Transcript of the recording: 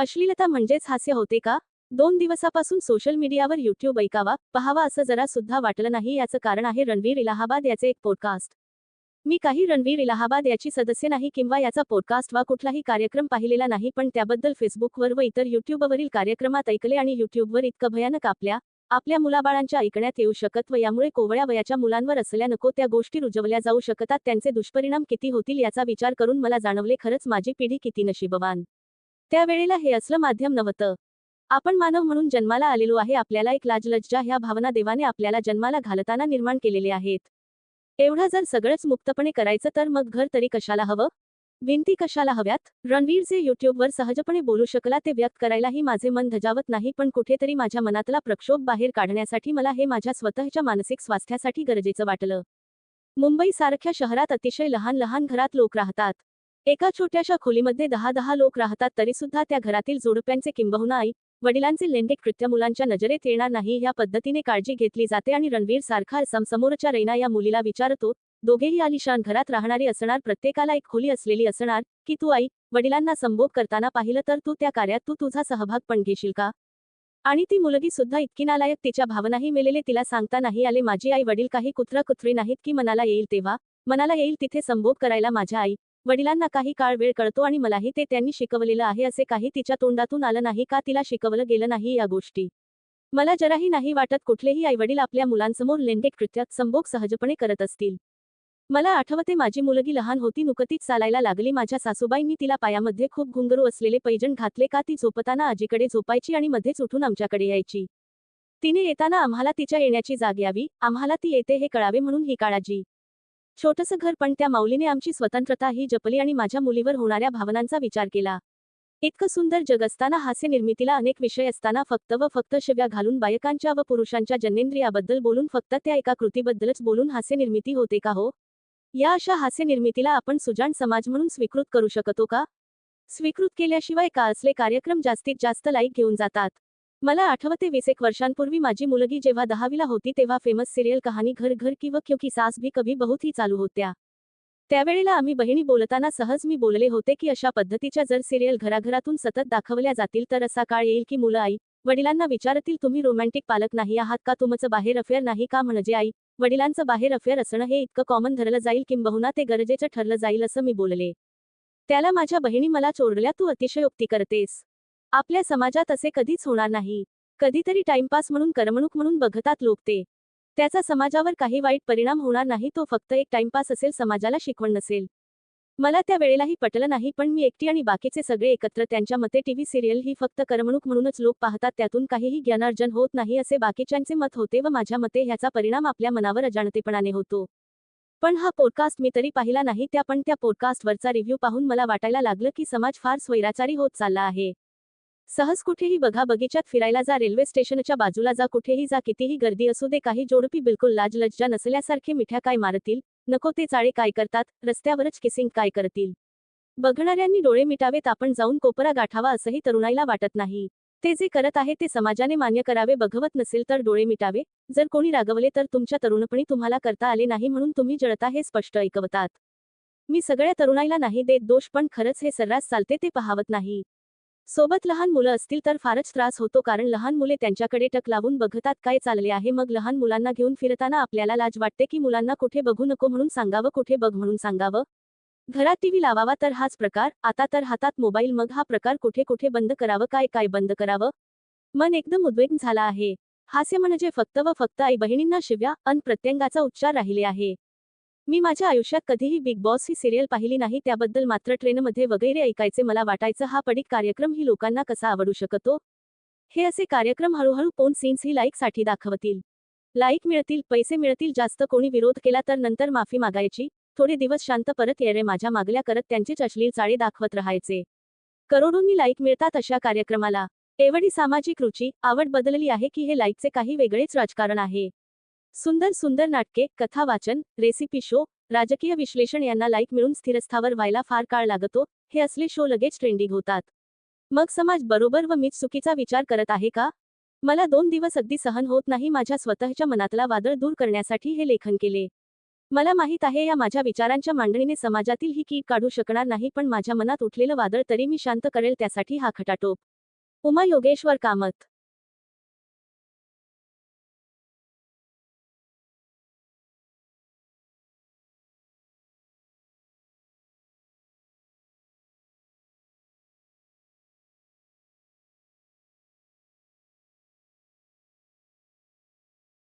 अश्लीलता म्हणजेच हास्य होते का? दोन दिवसापासून सोशल मीडियावर युट्यूब ऐकावा पहावा असं जरा सुद्धा वाटलं नाही याचं कारण आहे रणवीर इलाहाबाद याचे एक पॉडकास्ट मी काही रणवीर इलाहाबाद याची सदस्य नाही किंवा याचा पॉडकास्ट वा कुठलाही कार्यक्रम पाहिलेला नाही पण त्याबद्दल फेसबुकवर व इतर युट्यूबवरील कार्यक्रमात ऐकले आणि युट्यूबवर इतकं भयानक आपल्या आपल्या मुलाबाळांच्या ऐकण्यात येऊ शकत व यामुळे कोवळ्या वयाच्या मुलांवर असल्या नको त्या गोष्टी रुजवल्या जाऊ शकतात त्यांचे दुष्परिणाम किती होतील याचा विचार करून मला जाणवले खरंच माझी पिढी किती नशीबवान. त्यावेळेला हे असलं माध्यम नव्हतं. आपण मानव म्हणून जन्माला आलेलो आहे आपल्याला एक लाजलज्जा ह्या भावना देवाने आपल्याला जन्माला घालताना निर्माण केलेले आहेत. एवढं जर सगळंच मुक्तपणे करायचं तर मग घर तरी कशाला हवं? भिंती कशाला हव्यात? रणवीर जे युट्यूबवर सहजपणे बोलू शकला ते व्यक्त करायलाही माझे मन धजावत नाही पण कुठेतरी माझ्या मनातला प्रक्षोभ बाहेर काढण्यासाठी मला हे माझ्या स्वतःच्या मानसिक स्वास्थ्यासाठी गरजेचं वाटलं. मुंबई सारख्या शहरात अतिशय लहान लहान घरात लोक राहतात. एका छोट्याशा खोलीमध्ये दहा दहा लोक राहतात तरीसुद्धा त्या घरातील जोडप्यांचे किंबहुना आई वडिलांचे लैंगिक कृत्य मुलांच्या नजरेत येणार नाही या पद्धतीने काळजी घेतली जाते आणि रणवीर सारखा समसमोरच्या रैना या मुलीला विचारतो दोघेही आलिशान घरात राहणारी असणार प्रत्येकाला एक खोली असलेली असणार की तू आई वडिलांना संभोग करताना पाहिलं तर तू त्या कार्यात तू तुझा सहभाग पण घेशील का? आणि ती मुलगी सुद्धा इतकी नालायक तिच्या भावनाही मेलेले तिला सांगता नाही आले माझी आई वडील काही कुत्रा कुत्री नाहीत की मनाला येईल तेव्हा? मनाला येईल तिथे संभोग करायला माझ्या आई वडिलांना काही काळ वेळ कळतो आणि मलाही ते त्यांनी शिकवलेलं आहे असे काही तिच्या तोंडातून आलं नाही का तिला शिकवलं गेलं नाही या गोष्टी. मला जराही नाही वाटत कुठलेही आईवडील आपल्या मुलांसमोर लेंडेक कृत्यात संभोग सहजपणे करत असतील. मला आठवते माझी मुलगी लहान होती नुकतीच चालायला लागली. माझ्या सासूबाईंनी तिला पायामध्ये खूप घुंगरू असलेले पैजण घातले का ती झोपताना आजीकडे झोपायची आणि मध्येच उठून आमच्याकडे यायची. तिने येताना आम्हाला तिच्या येण्याची जाग यावी. आम्हाला ती येते हे कळावे म्हणून ही काळाजी. छोटंसं घर पण त्या माऊलीने आमची स्वतंत्रता ही जपली आणि माझ्या मुलीवर होणाऱ्या भावनांचा विचार केला. इतकं सुंदर जग असताना हास्य निर्मितीला अनेक विषय असताना फक्त व फक्त शिव्या घालून बायकांच्या व पुरुषांच्या जन्नेंद्रियाबद्दल बोलून फक्त त्या एका कृतीबद्दलच बोलून हास्य निर्मिती होते का हो? या अशा हास्य निर्मितीला आपण सुजाण समाज म्हणून स्वीकृत करू शकतो का? स्वीकृत केल्याशिवाय का असले कार्यक्रम जास्तीत जास्त लाईक घेऊन जातात. मला आठवते वीस एक वर्षांपूर्वी माझी मुलगी जेव्हा दहावीला होती तेव्हा फेमस सिरियल कहाणी घर घर की व क्योंकि सास भी कभी बहुत ही चालू होत्या. त्यावेळेला आम्ही बहिणी बोलताना सहज मी बोलले होते की अशा पद्धतीच्या जर सिरियल घराघरातून सतत दाखवल्या जातील तर असा काळ येईल की मुलं आई वडिलांना विचारतील तुम्ही रोमॅन्टिक पालक नाही आहात का? तुमचं बाहेर अफेअर नाही का? म्हणजे आई वडिलांचं बाहेर अफेअर असणं हे इतकं कॉमन धरलं जाईल किंबहुना ते गरजेचं ठरलं जाईल असं मी बोलले. त्याला माझ्या बहिणी मला चोरल्या तू अतिशयोक्ती करतेस. आपल्या समाजात असे कधीच होणार नाही. कधीतरी टाइमपास म्हणून करमणूक म्हणून बघतात लोक ते. त्याचा समाजावर काही वाईट परिणाम होणार नाही तो फक्त एक टाइमपास असेल समाजाला शिकवण नसेल. मला त्या वेळेलाही पटलं नाही पण मी एकटी आणि बाकीचे सगळे एकत्र त्यांच्या मते टीव्ही सिरियल ही फक्त करमणूक म्हणूनच लोक पाहतात त्यातून काहीही ज्ञानार्जन होत नाही असे बाकीच्यांचे मत होते व माझ्या मते ह्याचा परिणाम आपल्या मनावर अजाणतेपणाने होतो. पण हा पॉडकास्ट मी तरी पाहिला नाही त्या पण त्या पॉडकास्टवरचा रिव्ह्यू पाहून मला वाटायला लागलं की समाज फार स्वैराचारी होत चालला आहे. सहज कुठेही बघा बगीच्यात फिरायला जा रेल्वे स्टेशनच्या बाजूला जा कुठेही जा कितीही गर्दी असू दे काही जोडपी बिलकुल लाजलज्जा नसल्यासारखे मिठ्या काय मारतील? नको ते चाळे काय करतात? रस्त्यावरच किसिंग काय करतील? बघणाऱ्यांनी डोळे मिटावेत आपण जाऊन कोपरा गाठावा असंही तरुणाईला वाटत नाही. ते जे करत आहे ते समाजाने मान्य करावे बघवत नसेल तर डोळे मिटावे. जर कोणी रागवले तर तुमच्या तरुणपणी तुम्हाला करता आले नाही म्हणून तुम्ही जळता हे स्पष्ट ऐकवतात. मी सगळ्या तरुणाईला नाही देत दोष पण खरंच हे सर्रास चालते ते पाहावत नाही. सोबत लहान मुलं असतील तर फारच त्रास होतो कारण लहान मुले त्यांच्याकडे टक लावून बघतात काय चालले आहे. मग लहान मुलांना घेऊन फिरताना आपल्याला लाज वाटते की मुलांना कुठे बघू नको म्हणून सांगावं कुठे बघ म्हणून सांगावं? घरात टीव्ही लावावा तर हाच प्रकार आता तर हातात मोबाईल मग हा प्रकार कुठे कुठे बंद करावं काय काय बंद करावं? मन एकदम उद्वेग झाला आहे. हास्य म्हणजे फक्त व फक्त आई बहिणींना शिव्या अन प्रत्यंगाचा उच्चार राहिले आहे. मी माझ्या आयुष्यात कधीही बिग बॉस ही सिरियल पाहिली नाही त्याबद्दल मात्र ट्रेनमध्ये वगैरे ऐकायचे मला वाटायचं हा पडिक कार्यक्रम ही लोकांना कसा आवडू शकतो? हे असे कार्यक्रम हळूहळू पोन सीन्स ही लाईकसाठी दाखवतील. लाईक मिळतील पैसे मिळतील जास्त कोणी विरोध केला तर नंतर माफी मागायची थोडे दिवस शांत परत येणे माझ्या मागल्या करत त्यांचेच अश्लील चाळे दाखवत राहायचे. करोडोंनी लाईक मिळतात अशा कार्यक्रमाला. एवढी सामाजिक रुची आवड बदलली आहे की हे लाईकचे काही वेगळेच राजकारण आहे. सुंदर सुंदर नाटके कथा वाचन रेसिपी शो राजकीय विश्लेषण यांना लाईक मिळून स्थिरस्थावर व्हायला फार काळ लागतो हे असले शो लगेच ट्रेंडिंग होतात. मग समाज बरोबर व मीच चुकीचा विचार करत आहे का? मला दोन दिवस अगदी सहन होत नाही माझ्या स्वतःच्या मनातला वादळ दूर करण्यासाठी हे लेखन केले. मला माहीत आहे या माझ्या विचारांच्या मांडणीने समाजातील ही कीड काढू शकणार नाही पण माझ्या मनात उठलेलं वादळ तरी मी शांत करेल त्यासाठी हा खटाटोप. उमा योगेश्वर कामत